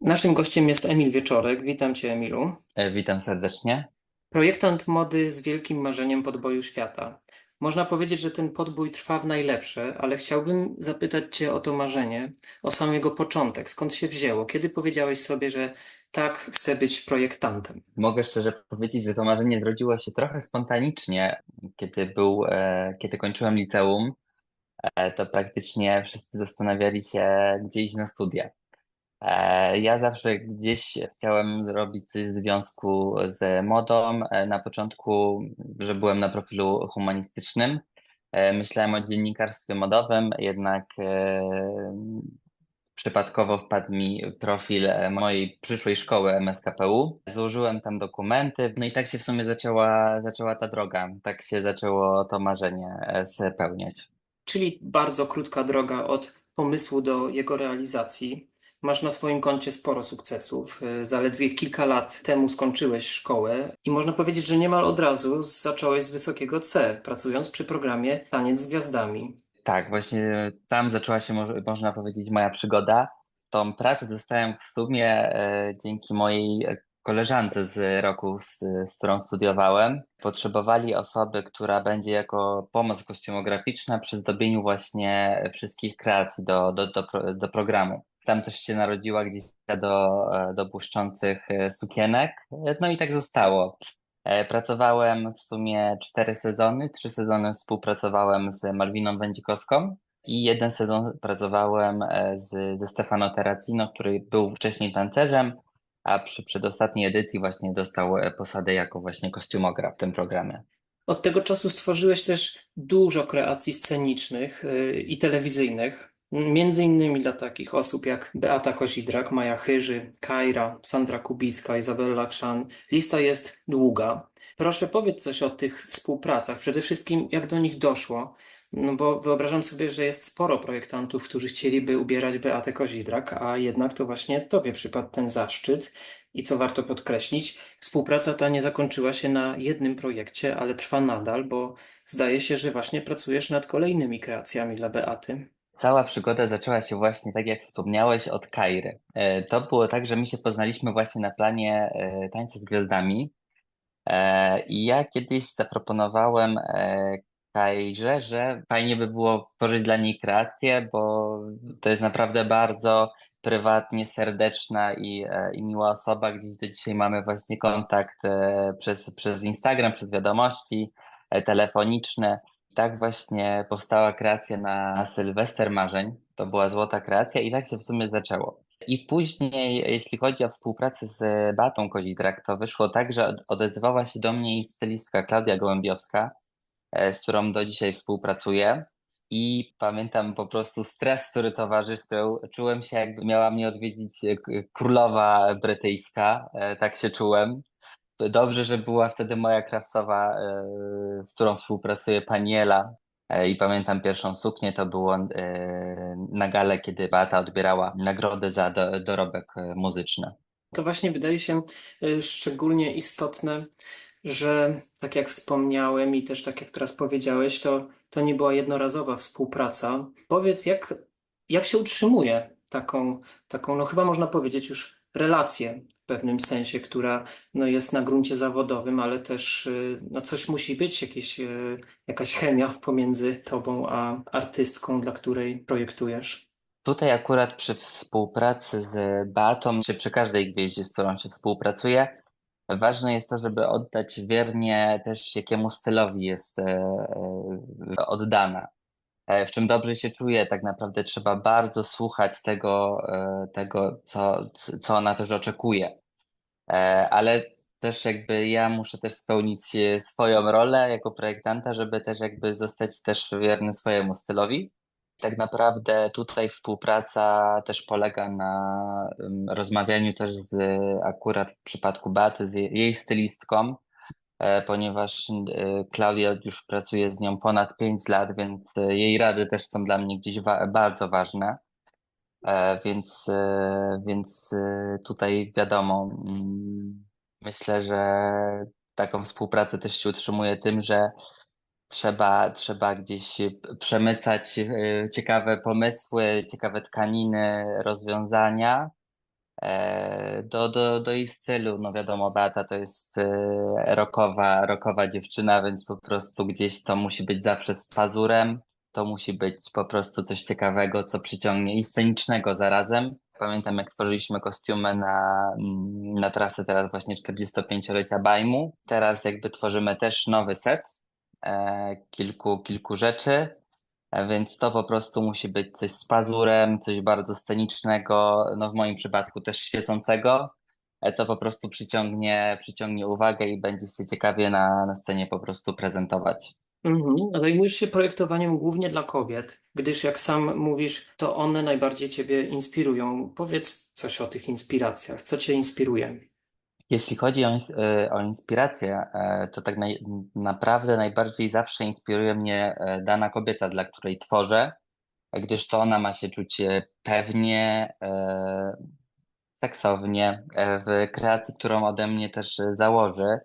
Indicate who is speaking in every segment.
Speaker 1: Naszym gościem jest Emil Wieczorek. Witam Cię, Emilu.
Speaker 2: E, Witam serdecznie.
Speaker 1: Projektant mody z wielkim marzeniem podboju świata. Można powiedzieć, że ten podbój trwa w najlepsze, ale chciałbym zapytać Cię o to marzenie, o sam jego początek. Skąd się wzięło? Kiedy powiedziałeś sobie, że tak, chcę być projektantem?
Speaker 2: Mogę szczerze powiedzieć, że to marzenie zrodziło się trochę spontanicznie, kiedy był, e, kiedy kończyłem liceum, e, to praktycznie wszyscy zastanawiali się, gdzie iść na studia. E, Ja zawsze gdzieś chciałem robić coś w związku z modą. E, Na początku, że byłem na profilu humanistycznym, e, myślałem o dziennikarstwie modowym, jednak przypadkowo wpadł mi profil mojej przyszłej szkoły MSKPU. Złożyłem tam dokumenty, no i tak się w sumie zaczęła, zaczęła ta droga. Tak się zaczęło to marzenie spełniać.
Speaker 1: Czyli bardzo krótka droga od pomysłu do jego realizacji. Masz na swoim koncie sporo sukcesów. Y, Zaledwie kilka lat temu skończyłeś szkołę i można powiedzieć, że niemal od razu zacząłeś z wysokiego C, pracując przy programie Taniec z Gwiazdami.
Speaker 2: Tak, właśnie tam zaczęła się, mo- można powiedzieć, moja przygoda. Tą pracę dostałem w sumie e, dzięki mojej koleżance z roku, z, z którą studiowałem. Potrzebowali osoby, która będzie jako pomoc kostiumograficzna przy zdobieniu właśnie wszystkich kreacji do, do, do, do programu. Tam też się narodziła gdzieś do, e, do błyszczących e, sukienek. No i tak zostało. E, Pracowałem w sumie cztery sezony. Trzy sezony współpracowałem z Malwiną Wędzikowską i jeden sezon pracowałem z, ze Stefano Terracino, który był wcześniej tancerzem, a przy przedostatniej edycji właśnie dostał posadę jako właśnie kostiumograf w tym programie.
Speaker 1: Od tego czasu stworzyłeś też dużo kreacji scenicznych i telewizyjnych, między innymi dla takich osób jak Beata Kozidrak, Maja Chyży, Kajra, Sandra Kubiska, Izabella Krzan. Lista jest długa. Proszę powiedz coś o tych współpracach, przede wszystkim jak do nich doszło, no bo wyobrażam sobie, że jest sporo projektantów, którzy chcieliby ubierać Beatę Kozidrak, a jednak to właśnie tobie przypadł ten zaszczyt. I co warto podkreślić, Współpraca ta nie zakończyła się na jednym projekcie, ale trwa nadal, bo zdaje się, że właśnie pracujesz nad kolejnymi kreacjami dla Beaty.
Speaker 2: Cała przygoda zaczęła się właśnie, tak jak wspomniałeś, od Kairy. E, To było tak, że my się poznaliśmy właśnie na planie e, Tańca z Gwiazdami. E, I ja kiedyś zaproponowałem Kairze, że fajnie by było tworzyć dla niej kreację, bo to jest naprawdę bardzo prywatnie, serdeczna i, i miła osoba. Gdzieś do dzisiaj mamy właśnie kontakt przez, przez Instagram, przez wiadomości telefoniczne. Tak właśnie powstała kreacja na Sylwester Marzeń. To była złota kreacja i tak się w sumie zaczęło. I później, jeśli chodzi o współpracę z Batą Kozidrak, to wyszło tak, że od- odezwała się do mnie stylistka Klaudia Gołębiowska, e, z którą do dzisiaj współpracuję. I pamiętam po prostu stres, który towarzyszył. Czułem się, jakby miała mnie odwiedzić królowa brytyjska. e, Tak się czułem. Dobrze, że była wtedy moja krawcowa, e, z którą współpracuję, pani Ela. E, I pamiętam pierwszą suknię, to było e, na galę, kiedy Beata odbierała nagrodę za do, dorobek muzyczny.
Speaker 1: To właśnie wydaje się szczególnie istotne, że tak jak wspomniałem i też tak jak teraz powiedziałeś, to, to nie była jednorazowa współpraca. Powiedz, jak, jak się utrzymuje taką, taką, no chyba można powiedzieć już relację pewnym sensie, która no jest na gruncie zawodowym, ale też y, no coś musi być, jakieś, y, jakaś chemia pomiędzy tobą a artystką, dla której projektujesz.
Speaker 2: Tutaj akurat przy współpracy z Beatą, czy przy każdej gwieździe, z którą się współpracuje, ważne jest to, żeby oddać wiernie też jakiemu stylowi jest e, e, oddana. E, W czym dobrze się czuję, tak naprawdę trzeba bardzo słuchać tego, tego co, co ona też oczekuje. E, Ale też jakby ja muszę też spełnić e, swoją rolę jako projektanta, żeby też jakby zostać też wierny swojemu stylowi. Tak naprawdę tutaj współpraca też polega na rozmawianiu też z akurat w przypadku Beaty, z jej stylistką, e, ponieważ Klaudia już pracuje z nią ponad 5 lat, więc jej rady też są dla mnie gdzieś wa bardzo ważne. E, Więc, e, więc e, tutaj wiadomo, mm, myślę, że taką współpracę też się utrzymuje tym, że trzeba, trzeba gdzieś przemycać ciekawe pomysły, ciekawe tkaniny, rozwiązania Do, do, do jej stylu, no wiadomo, Beata to jest rockowa, rockowa dziewczyna, więc po prostu gdzieś to musi być zawsze z pazurem, to musi być po prostu coś ciekawego, co przyciągnie i scenicznego zarazem. Pamiętam, jak tworzyliśmy kostiumy na, na trasę teraz właśnie 45-lecia Bajmu. Teraz jakby tworzymy też nowy set e, kilku, kilku rzeczy. E, Więc to po prostu musi być coś z pazurem, coś bardzo scenicznego, no w moim przypadku też świecącego, e, co po prostu przyciągnie, przyciągnie uwagę i będzie się ciekawie na, na scenie po prostu prezentować.
Speaker 1: Mhm. Zajmujesz się projektowaniem głównie dla kobiet, gdyż jak sam mówisz, to one najbardziej Ciebie inspirują. Powiedz coś o tych inspiracjach. Co Cię inspiruje?
Speaker 2: Jeśli chodzi o, e, o inspirację, e, to tak naj, naprawdę najbardziej zawsze inspiruje mnie e, dana kobieta, dla której tworzę, gdyż to ona ma się czuć pewnie, seksownie w kreacji, którą ode mnie też założy.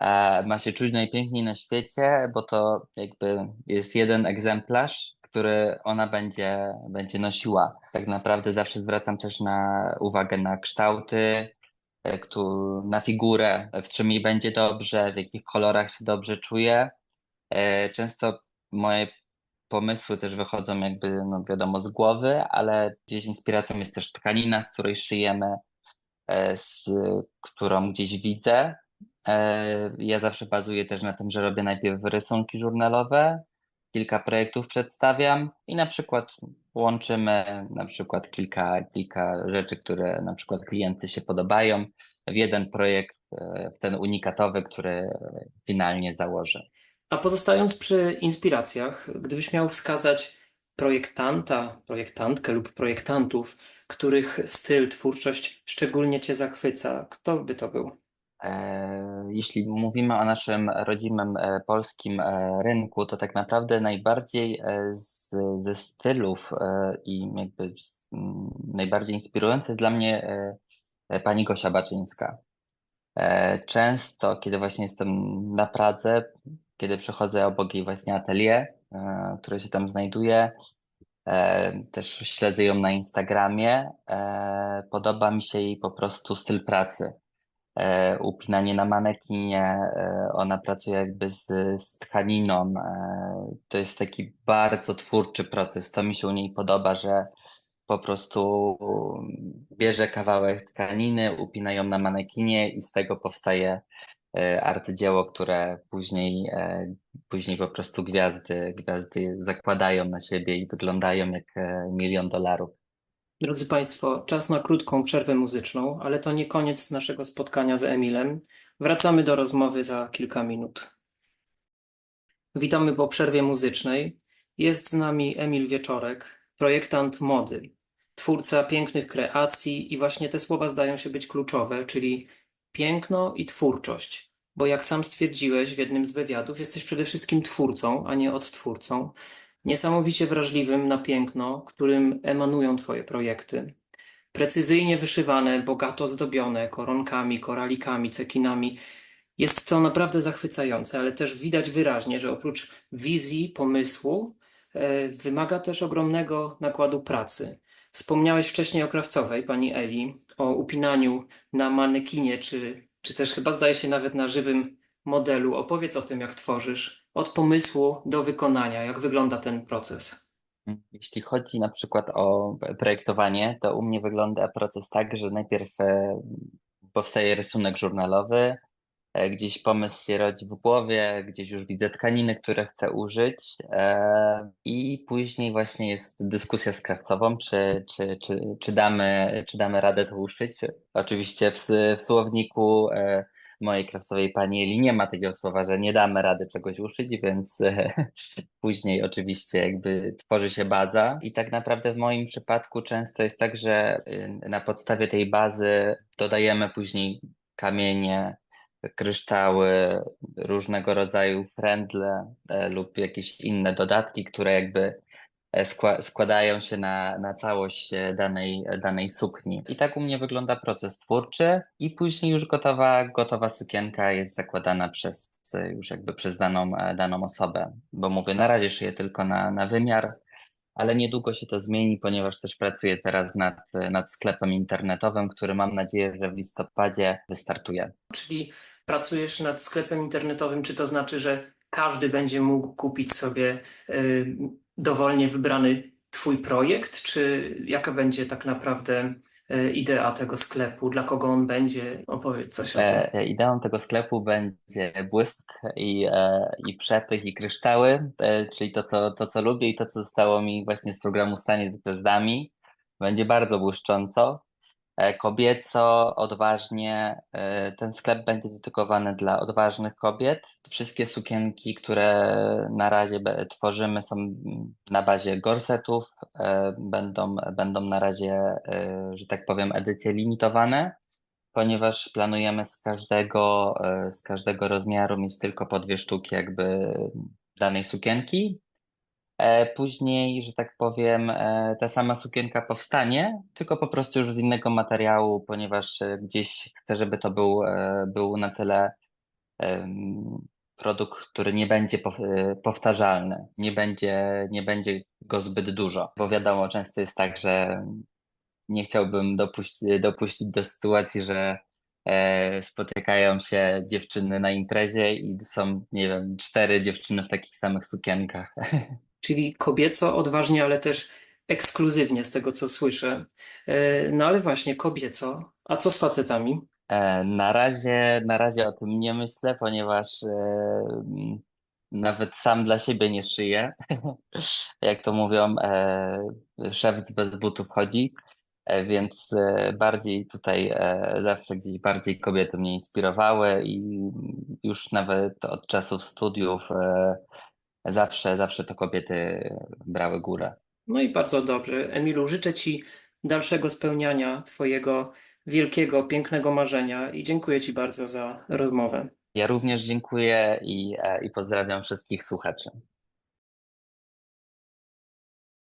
Speaker 2: E, Ma się czuć najpiękniej na świecie, bo to jakby jest jeden egzemplarz, który ona będzie, będzie nosiła. Tak naprawdę zawsze zwracam też na uwagę na kształty, e, na figurę, w czym jej będzie dobrze, w jakich kolorach się dobrze czuje. E, Często moje pomysły też wychodzą jakby, no wiadomo, z głowy, ale gdzieś inspiracją jest też tkanina, z której szyjemy z którą gdzieś widzę. E, Ja zawsze bazuję też na tym, że robię najpierw rysunki żurnalowe, kilka projektów przedstawiam i na przykład łączymy na przykład kilka, kilka rzeczy, które na przykład klienty się podobają w jeden projekt, e, w ten unikatowy, który finalnie założę.
Speaker 1: A pozostając przy inspiracjach, gdybyś miał wskazać projektanta, projektantkę lub projektantów, których styl, twórczość szczególnie Cię zachwyca, kto by to był?
Speaker 2: E, Jeśli mówimy o naszym rodzimym e, polskim e, rynku, to tak naprawdę najbardziej z, ze stylów i jakby najbardziej inspirujący dla mnie pani Gosia Baczyńska. Często, kiedy właśnie jestem na Pradze, kiedy przechodzę obok jej właśnie atelier, które się tam znajduje, też śledzę ją na Instagramie, podoba mi się jej po prostu styl pracy upinanie na manekinie, e, ona pracuje jakby z, z tkaniną. E, to jest taki bardzo twórczy proces. To mi się u niej podoba, że po prostu bierze kawałek tkaniny, upina ją na manekinie i z tego powstaje e, arcydzieło, które później, e, później po prostu gwiazdy, gwiazdy zakładają na siebie i wyglądają jak e, milion dolarów.
Speaker 1: Drodzy Państwo, czas na krótką przerwę muzyczną, ale to nie koniec naszego spotkania z Emilem. Wracamy do rozmowy za kilka minut. Witamy po przerwie muzycznej. Jest z nami Emil Wieczorek, projektant mody, twórca pięknych kreacji i właśnie te słowa zdają się być kluczowe, czyli piękno i twórczość. Bo jak sam stwierdziłeś w jednym z wywiadów, jesteś przede wszystkim twórcą, a nie odtwórcą. Niesamowicie wrażliwym na piękno, którym emanują Twoje projekty. Precyzyjnie wyszywane, bogato zdobione koronkami, koralikami, cekinami. Jest to naprawdę zachwycające, ale też widać wyraźnie, że oprócz wizji, pomysłu, e, wymaga też ogromnego nakładu pracy. Wspomniałeś wcześniej o krawcowej, pani Eli, o upinaniu na manekinie, czy, czy też chyba zdaje się nawet na żywym modelu. Opowiedz o tym, jak tworzysz, od pomysłu do wykonania, jak wygląda ten proces.
Speaker 2: Jeśli chodzi na przykład o projektowanie, to u mnie wygląda proces tak, że najpierw e, powstaje rysunek żurnalowy, e, gdzieś pomysł się rodzi w głowie, gdzieś już widzę tkaniny, które chcę użyć e, i później właśnie jest dyskusja z kraftową, czy, czy, czy, czy, damy, czy damy radę to uszyć. Oczywiście w, w słowniku mojej krawcowej pani Eli nie ma takiego słowa, że nie damy rady czegoś uszyć, więc Później oczywiście jakby tworzy się baza. I tak naprawdę w moim przypadku często jest tak, że y, na podstawie tej bazy dodajemy później kamienie, kryształy, różnego rodzaju frędzle e, lub jakieś inne dodatki, które jakby składają się na, na całość e, danej, danej sukni. I tak u mnie wygląda proces twórczy i później już gotowa, gotowa sukienka jest zakładana przez e, już jakby przez daną, e, daną osobę, bo mówię, na razie szyję tylko na, na wymiar, ale niedługo się to zmieni, ponieważ też pracuję teraz nad, nad sklepem internetowym, który mam nadzieję, że w listopadzie wystartuje.
Speaker 1: Czyli pracujesz nad sklepem internetowym, czy to znaczy, że każdy będzie mógł kupić sobie dowolnie wybrany Twój projekt, czy jaka będzie tak naprawdę y, idea tego sklepu, dla kogo on będzie? Opowiedz coś o tym.
Speaker 2: E, Ideą tego sklepu będzie błysk i, e, i przepych i kryształy, e, czyli to, to, to, co lubię i to, co zostało mi właśnie z programu Stanie z Gwiazdami. Będzie bardzo błyszcząco, e, kobieco, odważnie. E, Ten sklep będzie dedykowany dla odważnych kobiet. Wszystkie sukienki, które na razie tworzymy, są na bazie gorsetów. e, Będą, będą na razie, e, że tak powiem, edycje limitowane ponieważ planujemy z każdego, e, z każdego rozmiaru mieć tylko po dwie sztuki jakby danej sukienki. E, Później, że tak powiem, e, ta sama sukienka powstanie, tylko po prostu już z innego materiału, ponieważ e, gdzieś chcę, żeby to był, był na tyle produkt, który nie będzie pow- powtarzalny, nie będzie, nie będzie go zbyt dużo, bo wiadomo, często jest tak, że nie chciałbym dopuścić, dopuścić do sytuacji, że spotykają się dziewczyny na imprezie i są, nie wiem, cztery dziewczyny w takich samych sukienkach.
Speaker 1: Czyli kobieco, odważnie, ale też ekskluzywnie z tego, co słyszę. Y, No ale właśnie, kobieco, a co z facetami?
Speaker 2: E, na razie, na razie o tym nie myślę, ponieważ e, nawet sam dla siebie nie szyję. Jak to mówią, e, szewc bez butów chodzi. E, Więc e, bardziej tutaj e, zawsze gdzieś bardziej kobiety mnie inspirowały i już nawet od czasów studiów e, zawsze, zawsze to kobiety brały górę.
Speaker 1: No i bardzo dobrze. Emilu, życzę Ci dalszego spełniania Twojego wielkiego, pięknego marzenia i dziękuję Ci bardzo za rozmowę.
Speaker 2: Ja również dziękuję i, e, i pozdrawiam wszystkich słuchaczy.